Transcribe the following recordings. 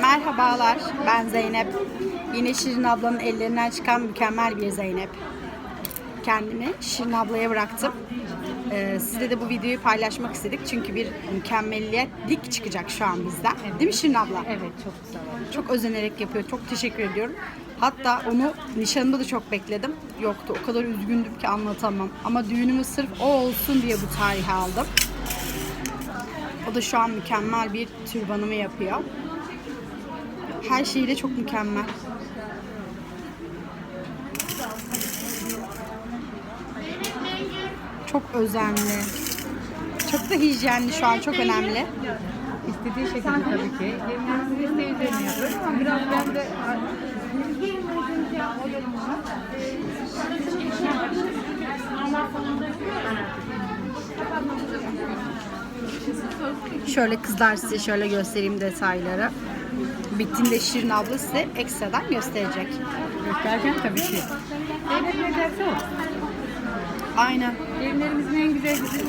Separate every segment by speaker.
Speaker 1: Merhabalar, ben Zeynep. Yine Şirin ablanın ellerinden çıkan mükemmel bir Zeynep. Kendimi Şirin ablaya bıraktım. Ee, sizle de bu videoyu paylaşmak istedik çünkü bir mükemmelliyetlik çıkacak şu an bizden. Değil mi Şirin abla?
Speaker 2: Evet çok güzel oldu.
Speaker 1: Çok özenerek yapıyor. Çok teşekkür ediyorum. Hatta onu nişanımda da çok bekledim. Yoktu. O kadar üzgündüm ki anlatamam. Ama düğünümü sırf o olsun diye bu tarihe aldım. O da şu an mükemmel bir türbanımı yapıyor. Her şeyiyle çok mükemmel. Çok özenli. Çok da hijyenli şu an çok önemli.
Speaker 2: İstediği şekilde tabii ki. Ama biraz ben de
Speaker 1: Şöyle kızlar size şöyle göstereyim detayları. Bittiğinde Şirin abla size ekstradan gösterecek.
Speaker 2: göstereceğim tabii ki. Zeynep ne derse o.
Speaker 1: Aynen.
Speaker 2: Gelinlerimizin en güzel güzel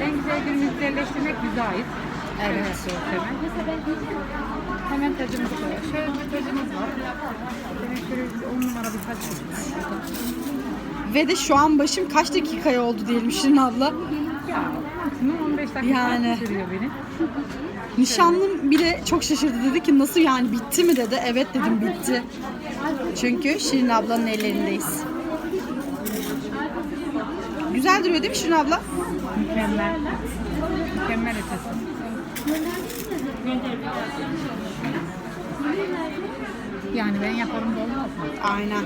Speaker 2: en güzel gününü güzelleştirmek bize ait.
Speaker 1: Evet.
Speaker 2: Hemen. Hemen tacımızı koyuyoruz. Şöyle bir tacımız var. Hemen şöyle on numara bir taç.
Speaker 1: Ve de şu an başım kaç dakikaya oldu diyelim Şirin abla.
Speaker 2: Maksimum 15 dakika
Speaker 1: Yani.
Speaker 2: sürüyor beni.
Speaker 1: Nişanlım bile çok şaşırdı dedi ki nasıl yani bitti mi dedi. Evet dedim bitti. Çünkü Şirin ablanın ellerindeyiz. Güzel duruyor değil mi Şirin abla?
Speaker 2: Mükemmel. Mükemmel ötesi. Yani ben yaparım da olmaz mı?
Speaker 1: Aynen.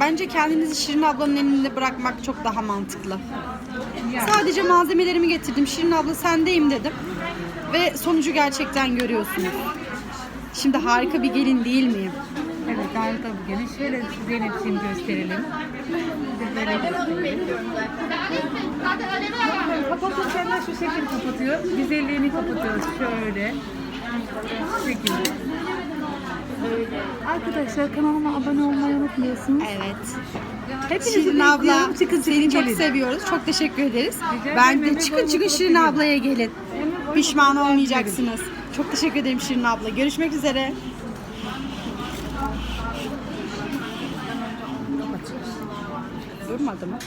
Speaker 1: Bence kendinizi Şirin ablanın elinde bırakmak çok daha mantıklı. Sadece malzemelerimi getirdim. Şirin abla sendeyim dedim. Ve sonucu gerçekten görüyorsunuz. Şimdi harika bir gelin değil miyim?
Speaker 2: Evet harika bir gelin. Şöyle Zeynep'ciğim gösterelim. Kapatırken de şu şekil kapatıyor. Güzelliğini kapatıyoruz şöyle. Şu şekilde. Arkadaşlar kanalıma abone olmayı unutmuyorsunuz.
Speaker 1: Evet.
Speaker 2: Hepinizi
Speaker 1: Şirin abla.
Speaker 2: Çıkın
Speaker 1: seni çok seviyoruz. Çok teşekkür ederiz. Ben de çıkın çıkın Şirin ablaya gelin. Pişman olmayacaksınız. Çok teşekkür ederim Şirin abla. Görüşmek üzere. Durmadı mı?